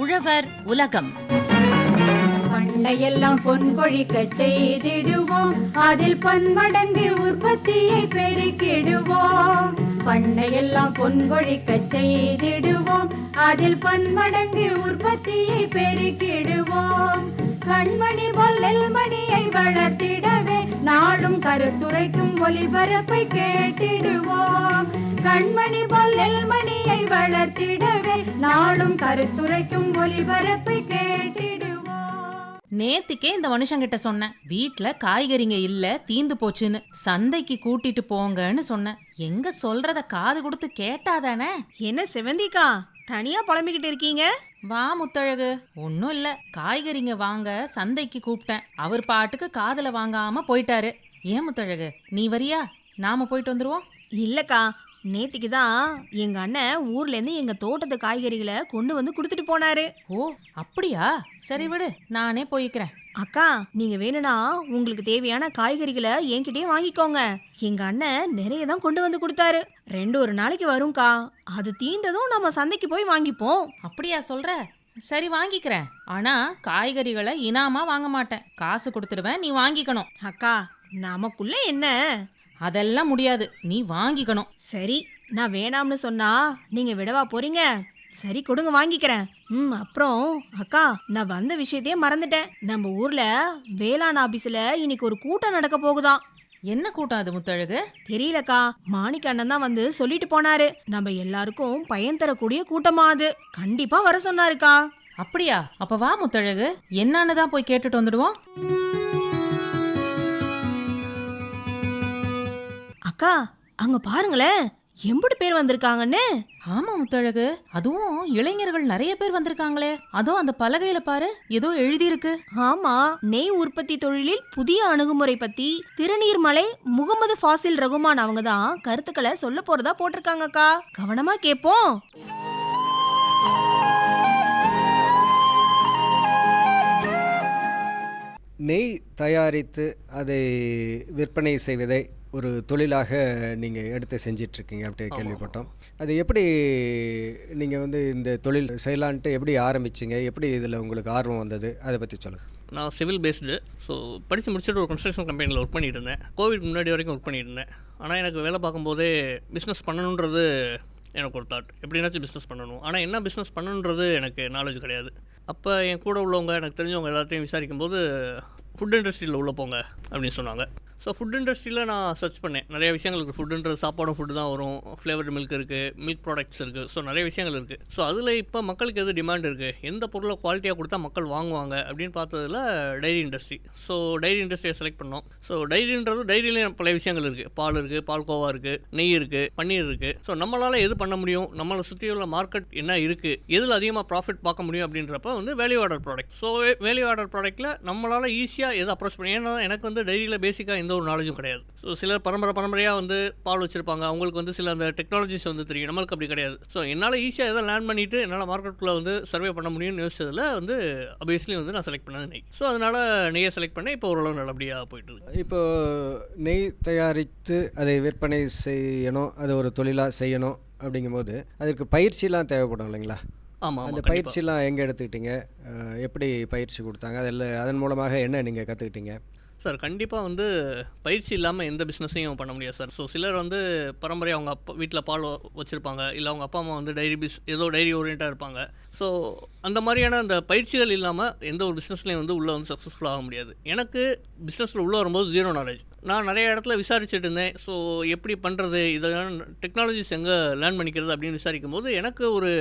உழவர் உலகம். பண்டையெல்லாம் பொன் கொழிக்க செய்திடுவோம். அதில் பன்மடங்கு உற்பத்தியை பெருக்கிடுவோம். பண்டையெல்லாம் பொன் கொழிக்க செய்திடுவோம். அதில் பன்மடங்கு உற்பத்தியை பெருக்கிடுவோம். கண்மணி போல் நெல்மணியை வளர்த்திடவே நாடும் கருத்துரைக்கும் ஒலிபரப்பை கேட்டிடுவோம். கண்மணி பொல்லல் மணியை வளர்த்திடவே நாடும் கருத்துரைக்கும் ஒளிபரப்பை கேட்டிடுவோம். நேத்திக்கே இந்த மனுஷங்கிட்ட சொன்னேன் வீட்ல காய்கறிங்க இல்ல தீந்து போச்சுன்னு. சந்தைக்கு கூட்டிட்டு போங்கன்னு சொன்னேன். எங்க சொல்றத காது கொடுத்து கேட்டாதானே என்ன செவந்திக்கா தனியா புலம்பிக்கிட்டு இருக்கீங்க? வா முத்தழகு. ஒன்னும் இல்ல. காய்கறிங்க வாங்க சந்தைக்கு கூப்பிட்டேன். அவர் பாட்டுக்கு காதுல வாங்காம போயிட்டாரு. ஏன் முத்தழகு நீ வரியா? நாம போயிட்டு வந்துருவோம். இல்லக்கா நேத்திக்கு தான் எங்க அண்ணன் ஊர்ல இருந்து எங்க தோட்டத்து காய்கறிகளை கொண்டு வந்து கொடுத்துட்டு போனாரு. ஓ அப்படியா? சரி விடு நானே போய்க்கிறேன். அக்கா நீங்க வேணும்னா உங்களுக்கு தேவையான காய்கறிகளை என்கிட்டயே வாங்கிக்கோங்க. எங்க அண்ணன் நிறைய தான் கொண்டு வந்து கொடுத்தாரு. ரெண்டு ஒரு நாளைக்கு வரும்க்கா. அது தீந்ததும் நம்ம சந்தைக்கு போய் வாங்கிப்போம். அப்படியா சொல்ற? சரி வாங்கிக்கிறேன். ஆனா காய்கறிகளை இனாமா வாங்க மாட்டேன். காசு கொடுத்துடுவேன் நீ வாங்கிக்கணும். அக்கா நமக்குள்ள என்ன? அதெல்லாம் முடியாது. நீ வாங்கிக்கணும். சரி நான் வேணாம்னு சொன்னா நீங்க விடவா போறீங்க? சரி கொடுங்க வாங்கிக்கிறேன். ம் அப்புறம் அக்கா நான் வந்த விஷயத்தையே மறந்துட்டேன். நம்ம ஊர்ல வேளாண் ஆபீஸ்ல இன்னைக்கு ஒரு கூட்டம் நடக்க போகுதாம் என்ன கூட்டம் அது முத்தழகு? தெரியலக்கா. மாணிக்க அண்ணன் தான் வந்து சொல்லிட்டு போனாரு. நம்ம எல்லாருக்கும் பயன் தரக்கூடிய கூட்டமா அது. கண்டிப்பா வர சொன்னாருக்கா. அப்படியா? அப்ப வா முத்தழகு. என்னன்னு தான் போய் கேட்டுட்டு வந்துடுவோம். அக்கா அங்க பாருங்களேன். எம்புட்டு பேர் வந்திருக்காங்கன்னு. ஆமா முத்தழகு அதுவும் இளைஞர்கள் நிறைய பேர் வந்திருக்காங்களே. அதுவும் அந்த பலகையில பாரு ஏதோ எழுதியிருக்கு. ஆமா நெய் உற்பத்தி தொழிலில் புதிய அணுகுமுறை பத்தி திருநீர்மலை முகமது ஃபாசில் ரகுமான் அவங்க தான் கருத்துக்களை சொல்ல போறதா போட்டிருக்காங்கக்கா கவனமா கேப்போம். நெய் தயாரித்து அதை விற்பனை செய்வதை ஒரு தொழிலாக நீங்கள் எடுத்து செஞ்சிட்ருக்கீங்க அப்படி கேள்விப்பட்டோம். அது எப்படி நீங்கள் வந்து இந்த தொழில் செய்யலான்ட்டு எப்படி ஆரம்பிச்சீங்க? எப்படி இதில் உங்களுக்கு ஆர்வம் வந்தது? அதை பற்றி சொல்லுங்கள் நான் சிவில் பேஸ்டு ஸோ படித்து முடிச்சுட்டு ஒரு கன்ஸ்ட்ரக்ஷன் கம்பெனியில் ஒர்க் பண்ணிட்டு இருந்தேன் கோவிட் முன்னாடி வரைக்கும் ஒர்க் பண்ணிட்டு இருந்தேன் ஆனால் எனக்கு வேலை பார்க்கும்போதே பிஸ்னஸ் பண்ணணுன்றது எனக்கு ஒரு தாட் எப்படினாச்சும் பிஸ்னஸ் பண்ணணும். ஆனால் என்ன பிஸ்னஸ் பண்ணணுன்றது எனக்கு நாலேஜ் கிடையாது. அப்போ என் கூட உள்ளவங்க எனக்கு தெரிஞ்சவங்க எல்லாத்தையும் விசாரிக்கும்போது ஃபுட் இண்டஸ்ட்ரியில் உள்ள போங்க அப்படின்னு சொன்னாங்க. ஸோ ஃபுட் இண்டஸ்ட்ரியில் நான் சர்ச் பண்ணேன். நிறைய விஷயங்கள் இருக்குது ஃபுட்டுன்றது சாப்பாடும் ஃபுட்டு தான் வரும். ஃப்ளேவர்டு மில்க் இருக்குது மில்க் ப்ராடக்ட்ஸ் இருக்குது ஸோ நிறைய விஷயங்கள் இருக்குது ஸோ அதில் இப்போ மக்களுக்கு எது டிமாண்ட் இருக்குது எந்த பொருளை குவாலிட்டியாக கொடுத்தா மக்கள் வாங்குவாங்க? அப்படின்னு பார்த்ததுல டைரி இண்டஸ்ட்ரி ஸோ டைரி இண்டஸ்ட்ரியை செலக்ட் பண்ணோம். ஸோ டைரின்றது டைரியிலேயே பல விஷயங்கள் இருக்குது பால் இருக்குது பால்கோவா இருக்குது நெய் இருக்குது பன்னீர் இருக்குது ஸோ நம்மளால் எது பண்ண முடியும்? நம்மளை சுற்றி உள்ள மார்க்கெட் என்ன இருக்குது எதில் அதிகமாக ப்ராஃபிட் பார்க்க முடியும்? அப்படின்றப்ப வந்து value order product so value order ப்ராடக்ட்டில் நம்மளால் ஈஸியாக எது அப்ரோச் பண்ணி ஏன்னா எனக்கு வந்து டைரியில் பேசிக்காக இந்த எந்த ஒரு நாலேஜும் கிடையாது. ஸோ சிலர் பரம்பரை பரம்பரையாக வந்து பால் வச்சுருப்பாங்க. அவங்களுக்கு வந்து சில அந்த டெக்னாலஜிஸ் வந்து தெரியும். நம்மளுக்கு அப்படி கிடையாது. ஸோ என்னால் ஈஸியாக எதை லேர்ன் பண்ணிவிட்டு என்னால் மார்க்கெட்டுக்குள்ளே வந்து சர்வே பண்ண முடியும்னு யோசிச்சதில் வந்து அபியஸ்லி வந்து நான் செலக்ட் பண்ணது நெய். ஸோ அதனால் நெய்யை செலக்ட் பண்ணேன். இப்போ ஓரளவு நல்லபடியாக போயிட்டு இப்போ நெய் தயாரித்து அதை விற்பனை செய்யணும். அதை ஒரு தொழிலாக செய்யணும் அப்படிங்கும்போது அதற்கு பயிற்சிலாம் தேவைப்படும் இல்லைங்களா? ஆமாம் அந்த பயிற்சிலாம் எங்கே எடுத்துக்கிட்டீங்க? எப்படி பயிற்சி கொடுத்தாங்க? அதில் அதன் மூலமாக என்ன நீங்கள் கற்றுக்கிட்டீங்க சார் கண்டிப்பாக வந்து பயிற்சி இல்லாமல் எந்த பிஸ்னஸையும் பண்ண முடியாது சார். ஸோ சிலர் வந்து பரம்பரை அவங்க அப்பா வீட்டில் பால் வச்சுருப்பாங்க. இல்லை அவங்க அப்பா அம்மா வந்து டைரி பிஸ் ஏதோ டைரி ஓரியண்ட்டாக இருப்பாங்க. ஸோ அந்த மாதிரியான அந்த பயிற்சிகள் இல்லாமல் எந்த ஒரு பிஸ்னஸ்லையும் வந்து உள்ளே வந்து சக்ஸஸ்ஃபுல் ஆக முடியாது. எனக்கு பிஸ்னஸில் உள்ளே வரும்போது ஜீரோ நாலேஜ் நான் நிறைய இடத்துல விசாரிச்சுட்டு இருந்தேன். ஸோ எப்படி பண்ணுறது இதெல்லாம் டெக்னாலஜிஸ் எங்கே லேர்ன் பண்ணிக்கிறது அப்படின்னு விசாரிக்கும் போது எனக்கு ஒரு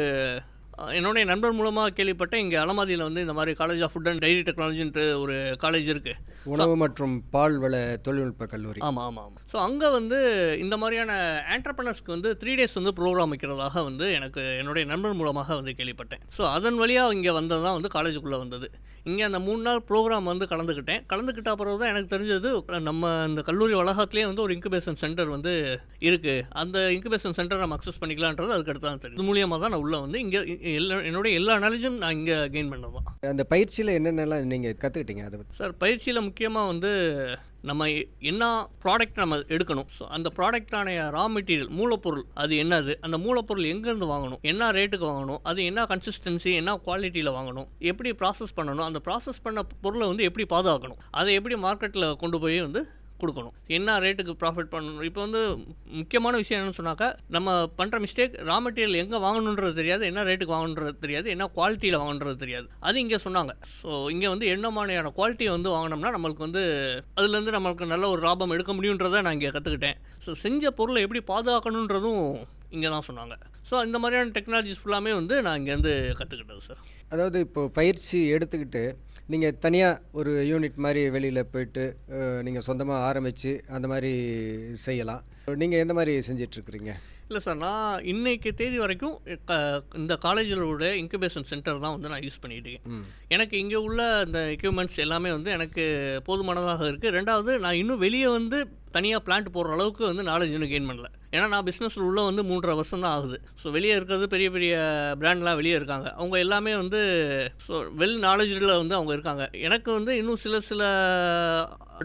என்னுடைய நண்பர் மூலமாக கேள்விப்பட்டேன் இங்கே அலமாதியில் வந்து இந்த மாதிரி college of food and dairy டெக்னாலஜின்ட்டு ஒரு காலேஜ் இருக்குது உணவு மற்றும் பால் வள தொழில்நுட்ப கல்லூரி. ஆமாம் ஆமாம் ஆமாம் ஸோ அங்கே வந்து இந்த மாதிரியான ஆண்டர்பனர்ஸ்க்கு வந்து த்ரீ டேஸ் வந்து ப்ரோக்ராம் வைக்கிறதாக வந்து எனக்கு என்னுடைய நண்பர் மூலமாக வந்து கேள்விப்பட்டேன். ஸோ அதன் வழியாக இங்கே வந்தது தான் வந்து காலேஜுக்குள்ளே வந்தது. இங்கே அந்த மூணு நாள் ப்ரோக்ராம் வந்து கலந்துக்கிட்டேன் கலந்துக்கிட்ட பிறகு தான் எனக்கு தெரிஞ்சது நம்ம இந்த கல்லூரி வளாகத்திலே வந்து ஒரு இன்குபேஷன் சென்டர் வந்து இருக்குது அந்த இன்குபேஷன் சென்டர் நம்ம அக்சஸ் பண்ணிக்கலான்றது அதுக்கு அடுத்து தான் தெரியும். இது மூலியமாக தான் நான் உள்ளே வந்து இங்கே எல்லா என்னுடைய எல்லா நாலேஜும் நான் இங்கே கெயின் பண்ணது தான் அந்த பயிற்சியில் என்னென்னலாம் நீங்கள் கற்றுக்கிட்டீங்க அதை பற்றி சார் பயிற்சியில் முக்கியமாக வந்து நம்ம என்ன ப்ராடக்ட் நம்ம எடுக்கணும்? ஸோ அந்த ப்ராடக்டான ரா மெட்டீரியல் மூலப்பொருள் அது என்னது? அந்த மூலப்பொருள் எங்கேருந்து வாங்கணும்? என்ன ரேட்டுக்கு வாங்கணும்? அது என்ன கன்சிஸ்டன்சி என்ன குவாலிட்டியில் வாங்கணும்? எப்படி ப்ராசஸ் பண்ணணும்? அந்த ப்ராசஸ் பண்ண பொருளை வந்து எப்படி பாதுகாக்கணும்? அதை எப்படி மார்க்கெட்டில் கொண்டு போய் வந்து கொடுக்கணும். என்ன ரேட்டுக்கு ப்ராஃபிட் பண்ணணும்? இப்போ வந்து முக்கியமான விஷயம் என்னென்னு சொன்னாக்கா நம்ம பண்ணுற மிஸ்டேக் ரா மெட்டீரியல் எங்கே வாங்கணுன்றது தெரியாது என்ன ரேட்டுக்கு வாங்கணுன்றது தெரியாது என்ன குவாலிட்டியில் வாங்கணுன்றது தெரியாது. அது இங்கே சொன்னாங்க. ஸோ இங்கே வந்து என்ன மாதிரியான குவாலிட்டியை வந்து வாங்கினோம்னா நம்மளுக்கு வந்து அதுலேருந்து நம்மளுக்கு நல்ல ஒரு லாபம் எடுக்க முடியுன்றதை நான் இங்கே கற்றுக்கிட்டேன் ஸோ செஞ்ச பொருளை எப்படி பாதுகாக்கணுன்றதும் இங்கே தான் சொன்னாங்க. ஸோ இந்த மாதிரியான டெக்னாலஜிஸ் ஃபுல்லாமே வந்து நான் இங்கேருந்து கற்றுக்கிட்டது சார் அதாவது இப்போ பயிற்சி எடுத்துக்கிட்டு நீங்கள் தனியாக ஒரு யூனிட் மாதிரி வெளியில் போயிட்டு நீங்கள் சொந்தமாக ஆரம்பித்து அந்த மாதிரி செய்யலாம். நீங்கள் எந்த மாதிரி செஞ்சிட்ருக்குறீங்க? இல்லை சார் நான் இன்னைக்கு தேதி வரைக்கும் க- இந்த காலேஜிலோட இன்குபேஷன் சென்டர் தான் வந்து நான் யூஸ் இருக்கேன். ம். எனக்கு இங்கே உள்ள இந்த எக்யூப்மெண்ட்ஸ் எல்லாமே வந்து எனக்கு போதுமானதாக இருக்குது ரெண்டாவது நான் இன்னும் வெளியே வந்து தனியாக பிளான்ட் போடுற அளவுக்கு வந்து நாலேஜ் இன்னும் கெயின் பண்ணல. ஏன்னா நான் பிஸ்னஸில் உள்ள வந்து மூன்றரை வருஷம் தான் ஆகுது. ஸோ வெளியே இருக்கிறது பெரிய பெரிய பிராண்ட்லாம் வெளியே இருக்காங்க. அவங்க எல்லாமே வந்து ஸோ வெல் நாலேஜில் வந்து அவங்க இருக்காங்க. எனக்கு வந்து இன்னும் சில சில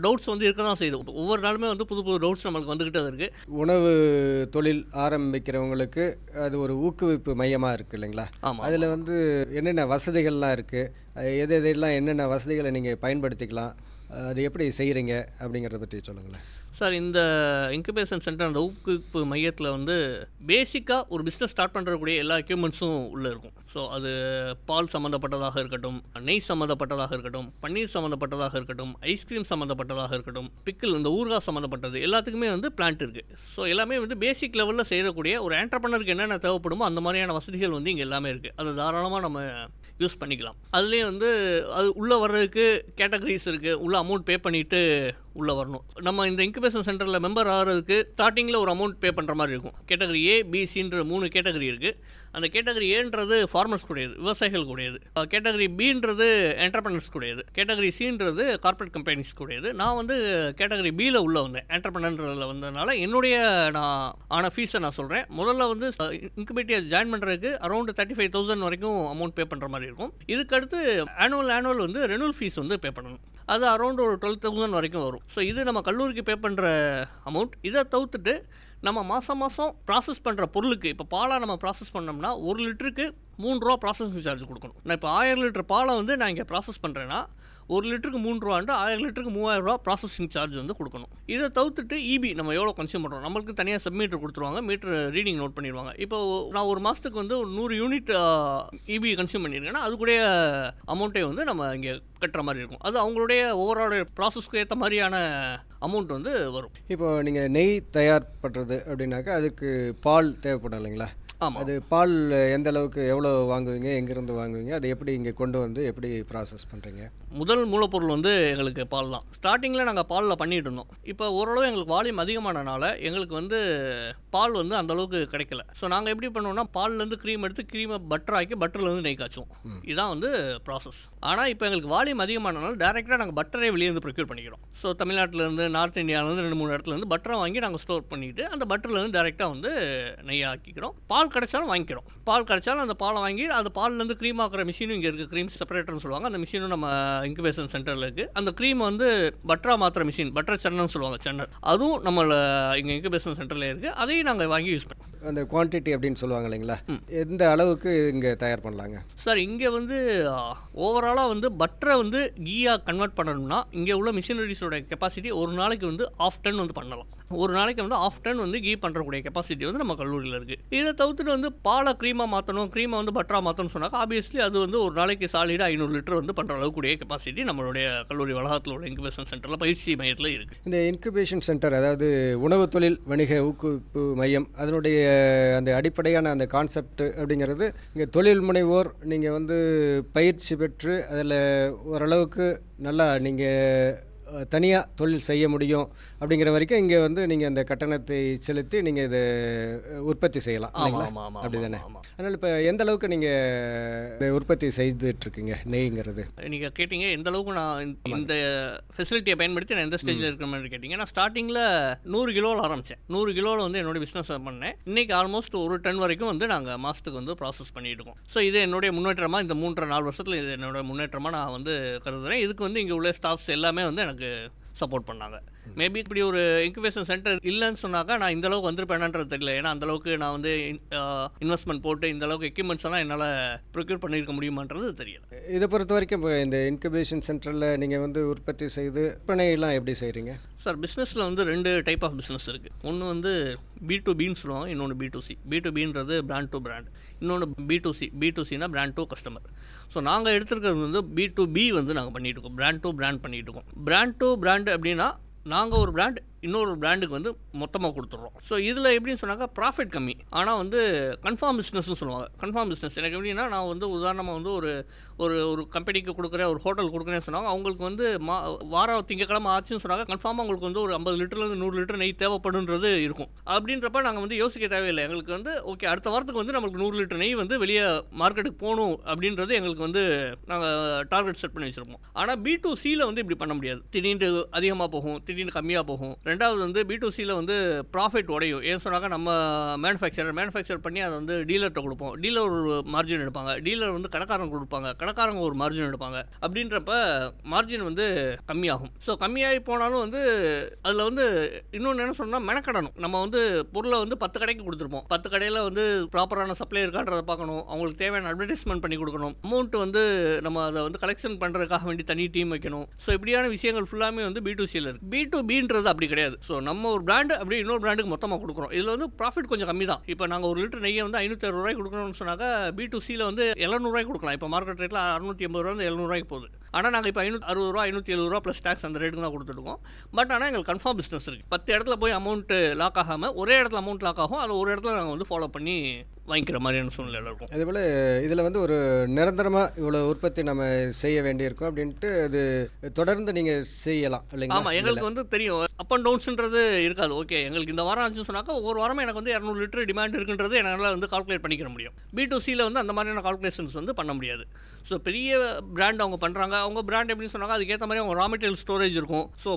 டவுட்ஸ் வந்து இருக்க தான் செய்யுது. ஒவ்வொரு நாளுமே வந்து புது புது டவுட்ஸ் நம்மளுக்கு வந்துக்கிட்டே இருக்குது உணவு தொழில் ஆரம்பிக்கிறவங்களுக்கு அது ஒரு ஊக்குவிப்பு மையமாக இருக்குது இல்லைங்களா? ஆமாம் அதில் வந்து என்னென்ன வசதிகள்லாம் இருக்குது எது எதெல்லாம் என்னென்ன வசதிகளை நீங்கள் பயன்படுத்திக்கலாம்? அது எப்படி செய்கிறீங்க அப்படிங்கிறத பற்றி சொல்லுங்களேன். சார் இந்த இன்குபேஷன் சென்டர் அந்த ஊக்குவிப்பு மையத்தில் வந்து பேசிக்காக ஒரு பிஸ்னஸ் ஸ்டார்ட் பண்ணுறக்கூடிய எல்லா எக்யூப்மெண்ட்ஸும் உள்ளே இருக்கும். ஸோ அது பால் சம்மந்தப்பட்டதாக இருக்கட்டும் நெய் சம்மந்தப்பட்டதாக இருக்கட்டும் பன்னீர் சம்மந்தப்பட்டதாக இருக்கட்டும் ஐஸ்கிரீம் சம்மந்தப்பட்டதாக இருக்கட்டும் பிக்கிள் இந்த ஊறுகாய் சம்மந்தப்பட்டது எல்லாத்துக்குமே வந்து பிளான்ட் இருக்குது ஸோ எல்லாமே வந்து பேசிக் லெவலில் செய்யக்கூடிய ஒரு ஆண்டர்பனருக்கு என்னென்ன தேவைப்படுமோ அந்த மாதிரியான வசதிகள் வந்து இங்கே எல்லாமே இருக்குது அது தாராளமாக நம்ம யூஸ் பண்ணிக்கலாம். அதுலேயே வந்து அது உள்ளே வர்றதுக்கு கேட்டகரிஸ் இருக்குது உள்ளே அமௌண்ட் பே பண்ணிவிட்டு உள்ளே வரணும். நம்ம இந்த இன்குபேஷன் சென்டரில் மெம்பர் ஆகிறதுக்கு ஸ்டார்டிங்கில் ஒரு அமௌண்ட் பே பண்ணுற மாதிரி இருக்கும். கேட்டகரி ஏ பிசின்ற மூணு கேட்டகரி இருக்குது அந்த கேட்டகரி ஏன்றது ஃபார்மர்ஸ் கூடையது விவசாயிகள் கூடையது. கேட்டகரி பின்றது என்டர்பிரனர்ஸ் கூடையது. கேட்டகரி சின்றது கார்ப்பரேட் கம்பெனிஸ் கூடையது. நான் வந்து கேட்டகரி பியில் உள்ளே வந்தேன். என்டர்பிரனர்ல வந்ததுனால என்னுடைய நான் ஆன ஃபீஸை நான் சொல்கிறேன் முதல்ல வந்து இன்குபேட்டியை ஜாயின் பண்ணுறதுக்கு அரௌண்ட் தேர்ட்டி ஃபைவ் தௌசண்ட் வரைக்கும் அமௌண்ட் பே பண்ணுற மாதிரி இருக்கும். இதுக்கடுத்து ஆனுவல் ஆனுவல் வந்து ரெனுவல் ஃபீஸ் வந்து பே பண்ணணும். அது அரௌண்ட் ஒரு டுவெல் தௌசண்ட் வரைக்கும் வரும். ஸோ இது நம்ம கல்லூரிக்கு பே பண்ணுற அமௌண்ட் இதை தவிர்த்துட்டு நம்ம மாதம் மாதம் ப்ராசஸ் பண்ணுற பொருளுக்கு இப்போ பாலாக நம்ம ப்ராசஸ் பண்ணோம்னா ஒரு லிட்டருக்கு மூணு ரூபா ப்ராசஸிங் சார்ஜ் கொடுக்கணும். நான் இப்போ ஆயிரம் லிட்டர் பாலை வந்து நான் இங்கே ப்ராசஸ் பண்ணுறேன்னா ஒரு லிட்டருக்கு மூணு ரூபாண்டு ஆயிரம் லிட்டருக்கு மூவாயிரம் ரூபா ப்ராசஸிங் சார்ஜ் வந்து கொடுக்கணும். இதை தவிர்த்துட்டு இபி நம்ம எவ்வளோ கன்சியூம் பண்ணுறோம் நம்மளுக்கு தனியாக சப்மீட்டர் கொடுத்துருவாங்க மீட்டர் ரீடிங் நோட் பண்ணிடுவாங்க. இப்போ நான் ஒரு மாதத்துக்கு வந்து ஒரு நூறு யூனிட் இபி கன்சியூம் பண்ணியிருக்கேன்னா அது கூட வந்து நம்ம இங்கே கட்டுற மாதிரி இருக்கும். அது அவங்களுடைய ஓவரால் ப்ராசஸ்க்கு ஏற்ற மாதிரியான அமௌண்ட் வந்து வரும். இப்போ நீங்கள் நெய் தயார் பண்ணுறது அப்படின்னாக்கா அதுக்கு பால் தேவைப்படும் இல்லைங்களா? ஆமாம் அது பால் எந்த அளவுக்கு எவ்வளோ வாங்குவீங்க? எங்கேருந்து வாங்குவீங்க? அதை எப்படி இங்கே கொண்டு வந்து எப்படி ப்ராசஸ் பண்ணுறீங்க முதல் மூலப்பொருள் வந்து எங்களுக்கு பால் தான். ஸ்டார்டிங்கில் நாங்கள் பாலில் பண்ணிட்டு இருந்தோம். இப்போ ஓரளவு எங்களுக்கு வால்யூம் அதிகமானனால எங்களுக்கு வந்து பால் வந்து அந்த அளவுக்கு கிடைக்கல. ஸோ நாங்கள் எப்படி பண்ணுவோம்னா பால்லேருந்து க்ரீம் எடுத்து க்ரீமை பட்டர் ஆக்கி பட்டர்லேருந்து நெய் காய்ச்சுவோம். இதுதான் வந்து ப்ராசஸ் ஆனால் இப்போ எங்களுக்கு வால்யூம் அதிகமானனால டேரெக்டாக நாங்கள் பட்டரே வெளியே இருந்து ப்ரொக்யூர் பண்ணிக்கிறோம். ஸோ தமிழ்நாட்டிலேருந்து நார்த் இந்தியாவிலேருந்து ரெண்டு மூணு இடத்துலேருந்து பட்டரை வாங்கி நாங்கள் ஸ்டோர் பண்ணிட்டு அந்த பட்டர்லேருந்து டேரெக்டாக வந்து நெய் ஆக்கிக்கிறோம். பால் கிடைச்சாலும் வாங்கிக்கிறோம். பால் கிடைச்சாலும் அந்த பாலை வாங்கி அந்த பால்லேருந்து க்ரீம் ஆக்குற மிஷினும் இங்கே இருக்குது க்ரீம் செப்பரேட்டர்னு சொல்லுவாங்க. அந்த மிஷினும் நம்ம இன்குபேஷன் சென்டரில் இருக்குது அந்த க்ரீம் வந்து பட்டரா மாத்திர மிஷின் பட்டர் சென்னர்னு சொல்லுவாங்க சென்னர் அதுவும் நம்மள இங்கே இன்குபேஷன் சென்டரில் இருக்குது அதையும் நாங்கள் வாங்கி யூஸ் பண்ணுறோம் அந்த குவான்டிட்டி அப்படின்னு சொல்லுவாங்க இல்லைங்களா? எந்த அளவுக்கு இங்கே தயார் பண்ணலாங்க? சார் இங்கே வந்து ஓவராலாக வந்து பட்டரை வந்து கீயாக கன்வெர்ட் பண்ணணும்னா இங்கே உள்ள மிஷினரிஸோட கெப்பாசிட்டி ஒரு நாளைக்கு வந்து ஆஃப் டன் வந்து பண்ணலாம். ஒரு நாளைக்கு வந்து ஆஃப் டன் வந்து கீ பண்ணுறக்கூடிய கெப்பாசிட்டி வந்து நம்ம கல்லூரியில் இருக்குது இதை தவிர்த்துட்டு வந்து பாலை க்ரீமாக மாற்றணும் க்ரீமை வந்து பட்டராக மாற்றணும்னு சொன்னாக்க ஆப்வியஸ்லி அது வந்து ஒரு நாளைக்கு சாலிடாக ஐநூறு லிட்டர் வந்து பண்ணுற அளவுக்குடைய கெப்பாசிட்டி நம்மளுடைய கல்லூரி வளாகத்தில் உள்ள இன்குபேஷன் சென்டரில் பயிற்சி மையத்தில் இருக்குது இந்த இன்குபேஷன் சென்டர் அதாவது உணவு தொழில் வணிக ஊக்குவிப்பு மையம் அதனுடைய அந்த அடிப்படையான அந்த கான்செப்ட் அப்படிங்கிறது இங்கே தொழில் முனைவோர் நீங்கள் வந்து பயிற்சி பெற்று அதில் ஓரளவுக்கு நல்லா நீங்கள் தனியாக தொழில் செய்ய முடியும் அப்படிங்கிற வரைக்கும் இங்கே வந்து நீங்கள் அந்த கட்டணத்தை செலுத்தி நீங்கள் இதை உற்பத்தி செய்யலாம். அப்படி தானே அதனால் இப்போ எந்த அளவுக்கு நீங்கள் உற்பத்தி செய்துட்ருக்கீங்க நெய்ங்கிறது? நீங்கள் கேட்டீங்க எந்த அளவுக்கு நான் இந்த- ஃபெசிலிட்டியை பயன்படுத்தி நான் எந்த ஸ்டேஜில் இருக்கிற மாதிரி கேட்டீங்க. நான் ஸ்டார்டிங்கில் நூறு கிலோவில் ஆரம்பித்தேன் நூறு கிலோவில் வந்து என்னோட பிஸ்னஸ் பண்ணேன். இன்னைக்கு ஆல்மோஸ்ட் ஒரு டன் வரைக்கும் வந்து நாங்கள் மாதத்துக்கு வந்து ப்ராசஸ் பண்ணிட்டு இருக்கோம். ஸோ இது என்னுடைய முன்னேற்றமாக இந்த மூன்றரை நாலு வருஷத்தில் இது என்னோட முன்னேற்றமாக நான் வந்து கருதுறேன். இதுக்கு வந்து இங்கே உள்ள ஸ்டாஃப்ஸ் எல்லாமே வந்து எனக்கு சப்போர்ட் பண்ணாங்க. மேபி இப்படி ஒரு இன்குபேஷன் சென்டர் இல்லைன்னு சொன்னாக்கா நான் இந்த அளவுக்கு வந்திருப்பேனான்றது தெரியல. ஏன்னா அந்த அளவுக்கு நான் வந்து இன்வெஸ்ட்மெண்ட் போட்டு இந்த அளவுக்கு எக்யூப்மெண்ட்ஸ் எல்லாம் என்னால் ப்ரொக்யூர் பண்ணியிருக்க முடியுமான்றது தெரியல. இதை பொறுத்த வரைக்கும் இப்போ இந்த இன்குபேஷன் சென்டரில் நீங்கள் வந்து உற்பத்தி செய்து விற்பனையெல்லாம் எப்படி செய்கிறீங்க சார் பிஸ்னஸில் வந்து ரெண்டு டைப் ஆஃப் பிஸ்னஸ் இருக்குது ஒன்று வந்து பி டு பின்னு சொல்லுவாங்க இன்னொன்று B to C B to பின்றது brand to brand இன்னொன்று B to C B to சினா brand to customer so நாங்கள் எடுத்துருக்கிறது வந்து பி டு பி வந்து நாங்கள் பண்ணிகிட்டு இருக்கோம். பிராண்ட் டு பிராண்ட் பண்ணிகிட்டு இருக்கோம். பிராண்ட் டு பிராண்ட் அப்படின்னா நாங்கள் ஒரு பிராண்ட் இன்னொரு பிராண்டுக்கு வந்து மொத்தமாக கொடுத்துட்றோம். ஸோ இதில் எப்படின்னு சொன்னாக்கா ப்ராஃபிட் கம்மி. ஆனால் வந்து கன்ஃபார்ம் பிஸ்னஸ்னு சொல்லுவாங்க. கன்ஃபார்ம் பிஸ்னஸ் எனக்கு எப்படின்னா நான் வந்து உதாரணமாக வந்து ஒரு ஒரு ஒரு கம்பெனிக்கு கொடுக்குறேன் ஒரு ஹோட்டல் கொடுக்குறேன்னு சொன்னாங்க அவங்களுக்கு வந்து மா வாரம் திங்கக்கிழமை ஆச்சுன்னு சொன்னாங்க கன்ஃபார்மாக உங்களுக்கு வந்து ஒரு ஐம்பது லிட்டர்லேருந்து நூறு லிட்டர் நெய் தேவைப்படுன்றது இருக்கும். அப்படின்றப்ப நாங்கள் வந்து யோசிக்க தேவையில்லை. எங்களுக்கு வந்து ஓகே அடுத்த வாரத்துக்கு வந்து நம்மளுக்கு நூறு லிட்டர் நெய் வந்து வெளியே மார்க்கெட்டுக்கு போகணும் அப்படின்றது எங்களுக்கு வந்து நாங்கள் டார்கெட் செட் பண்ணி வச்சுருப்போம். ஆனால் பி டு சியில் வந்து இப்படி பண்ண முடியாது. திடீர்னு அதிகமாக போகும் திடீர்னு கம்மியாக போகும். ரெண்டாவது வந்து பி டு சியில் வந்து ப்ராஃபிட் உடையும். ஏன் சொன்னாக்க நம்ம மேனுஃபேக்சரர் மேனுஃபேக்சர் பண்ணி அதை வந்து டீலர்கிட்ட கொடுப்போம். டீலர் ஒரு மார்ஜின் எடுப்பாங்க. டீலர் வந்து கடைக்காரங்க கொடுப்பாங்க. கடைக்காரங்க ஒரு மார்ஜின் எடுப்பாங்க. அப்படின்றப்ப மார்ஜின் வந்து கம்மியாகும். ஸோ கம்மியாகி போனாலும் வந்து அதில் வந்து இன்னொன்று என்ன சொன்னால் மெனக்கடணும். நம்ம வந்து பொருளை வந்து பத்து கடைக்கு கொடுத்துருப்போம். பத்து கடையில் வந்து ப்ராப்பரான சப்ளை இருக்கான்றதை பார்க்கணும். அவங்களுக்கு தேவையான அட்வர்டைஸ்மெண்ட் பண்ணி கொடுக்கணும். அமௌண்ட் வந்து நம்ம அதை வந்து கலெக்ஷன் பண்ணுறதுக்காக வேண்டி தனி டீம் வைக்கணும். ஸோ இப்படியான விஷயங்கள் ஃபுல்லாமே வந்து பி டு சியில் இருக்குது பி டு பின்றது அப்படி கிடையாது. ஸோ நம்ம ஒரு பிராண்டு அப்படியே இன்னொரு பிராண்டுக்கு மொத்தமாக கொடுக்குறோம். இதில் வந்து ப்ராஃபிட் கொஞ்சம் கம்மி தான். இப்போ நாங்கள் ஒரு லிட்டர் நெய்யை வந்து ஐநூற்றி அறுபது ரூபாய்க்கு கொடுக்கணும்னு சொன்னாக்கா பி டு சியில் வந்து எழுநூறுவாய்க்கு கொடுக்கலாம். இப்போ மார்க்கெட் ரேட்டில் அறுநூற்றி எண்பது ரூபா எழுநூறுவாய்க்கு போகுது. ஆனால் நாங்கள் இப்போ ஐநூற்றி அறுபது ரூபா ஐநூற்றி எழுபது ரூபா ப்ளஸ் டேக்ஸ் அந்த ரேட்டுக்கு தான் கொடுத்துருக்கோம் பட் ஆனால் எங்களுக்கு கன்ஃபார்ம் பிஸ்னஸ் இருக்குது பத்து இடத்துல போய் அமௌண்ட்டு லாக் ஆகாமல் ஒரே இடத்துல அமௌண்ட் லாக் ஆகும். அதை ஒரு இடத்துல நாங்கள் வந்து ஃபாலோ பண்ணி வாங்கிக்கிற மாதிரியான சூழ்நிலை இருக்கும். அதேபோல் இதில் வந்து ஒரு நிரந்தரமாக இவ்வளோ உற்பத்தி நம்ம செய்ய வேண்டியிருக்கும் அப்படின்ட்டு அது தொடர்ந்து நீங்கள் செய்யலாம் இல்லைங்களா? ஆமாம் எங்களுக்கு வந்து தெரியும். அப் அண்ட் டவுன்ஸ்ன்றது இருக்காது. ஓகே எங்களுக்கு இந்த வாரம் ஆச்சுன்னு சொன்னாக்கா ஒவ்வொரு வாரமும் எனக்கு வந்து இரநூறு லிட்டர் டிமாண்ட் இருக்குன்றது என்னால் வந்து கால்குலேட் பண்ணிக்கிற முடியும். பி டு சியில் வந்து அந்த மாதிரியான கால்குலேஷன்ஸ் வந்து பண்ண முடியாது. ஸோ பெரிய பிராண்ட் அவங்க பண்ணுறாங்க அவங்க பிராண்ட் எப்படின்னு சொன்னாங்க அதுக்கேற்ற மாதிரி அவங்க ரா மெட்டீரியல் ஸ்டோரேஜ் இருக்கும். ஸோ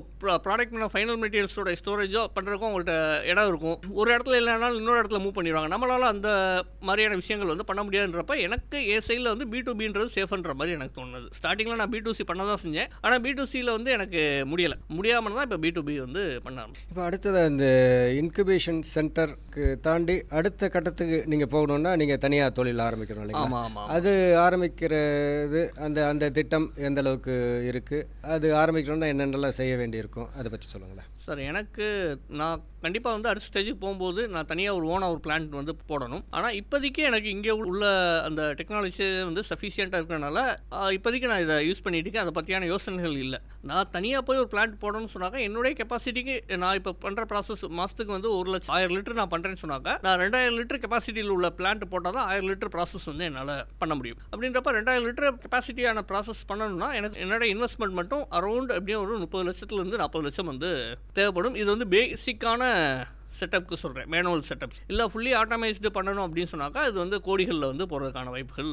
ப்ராடக்ட் ஃபைனல் மெட்டீரியல்ஸோட ஸ்டோரேஜோ பண்ணுறதுக்கும் அவங்கள்ட்ட இடம் இருக்கும். ஒரு இடத்துல இல்லைனாலும் இன்னொரு இடத்துல மூவ் பண்ணிடுவாங்க. நம்மளால் அந்த மாதிரியான விஷயங்கள் வந்து பண்ண முடியாதுன்றப்ப எனக்கு என் சைடில் வந்து பி டு பின்றது சேஃப்ன்ற மாதிரி எனக்கு தோணுது. ஸ்டார்டிங்கில் நான் பி டு சி பண்ண தான் செஞ்சேன் ஆனால் பி டு சியில் வந்து எனக்கு முடியலை. முடியாமல் தான் இப்போ பி டு பி வந்து பண்ண. இப்போ அடுத்தது அந்த இன்குபேஷன் சென்டருக்கு தாண்டி அடுத்த கட்டத்துக்கு நீங்கள் போகணுன்னா நீங்கள் தனியாக தொழில் ஆரம்பிக்கணும் இல்லைங்களா? அது ஆரம்பிக்கிறது அந்த அந்த திட்டம் எந்த அளவுக்கு இருக்குது அது ஆரம்பிக்கணும்னா என்னென்னலாம் செய்ய வேண்டியிருக்கும் அதை பற்றி சொல்லுங்களேன். சார் எனக்கு நான் கண்டிப்பாக வந்து அடுத்த ஸ்டேஜுக்கு போகும்போது நான் தனியாக ஒரு ஓனாக ஒரு பிளான் வந்து போடணும். ஆனால் இப்போதைக்கு எனக்கு இங்கே உள்ள அந்த டெக்னாலஜி வந்து சஃபிஷியண்ட்டாக இருக்கிறனால இப்போதைக்கு நான் இதை யூஸ் பண்ணிட்டு இருக்கேன். அதை பற்றியான யோசனைகள் இல்லை. நான் தனியாக போய் ஒரு பிளான்ட் போடணும்னு சொன்னாக்கா என்னுடைய கெப்பாசிட்டிக்கு நான் இப்போ பண்ணுற ப்ராசஸ் மாதத்துக்கு வந்து ஒரு லட்சம் ஆயிரம் லிட்டர் நான் பண்ணுறேன்னு சொன்னாக்கா நான் ரெண்டாயிரம் லிட்டர் கெப்பாசிட்டியில் உள்ள பிளான்ட் போட்டால் தான் ஆயிரம் லிட்டர் ப்ராசஸ் வந்து என்னால் பண்ண முடியும். அப்படின்றப்ப ரெண்டாயிரம் லிட்டர் கெப்பாசிட்டியான ப்ராசஸ் பண்ணணும்னா எனக்கு என்னோட இன்வெஸ்ட்மெண்ட் மட்டும் அரௌண்ட் எப்படியும் ஒரு முப்பது லட்சத்துலேருந்து நாற்பது லட்சம் வந்து தேவைப்படும். இது வந்து பேசிக்கான செட்டப்க்கு சொல்கிறேன் மேனுவல் செட்டப்ஸ் இல்லை ஃபுல்லி ஆட்டோமைஸ்டு பண்ணணும் அப்படின்னு சொன்னாக்கா இது வந்து கோடிகளில் வந்து போகிறதுக்கான வாய்ப்புகள்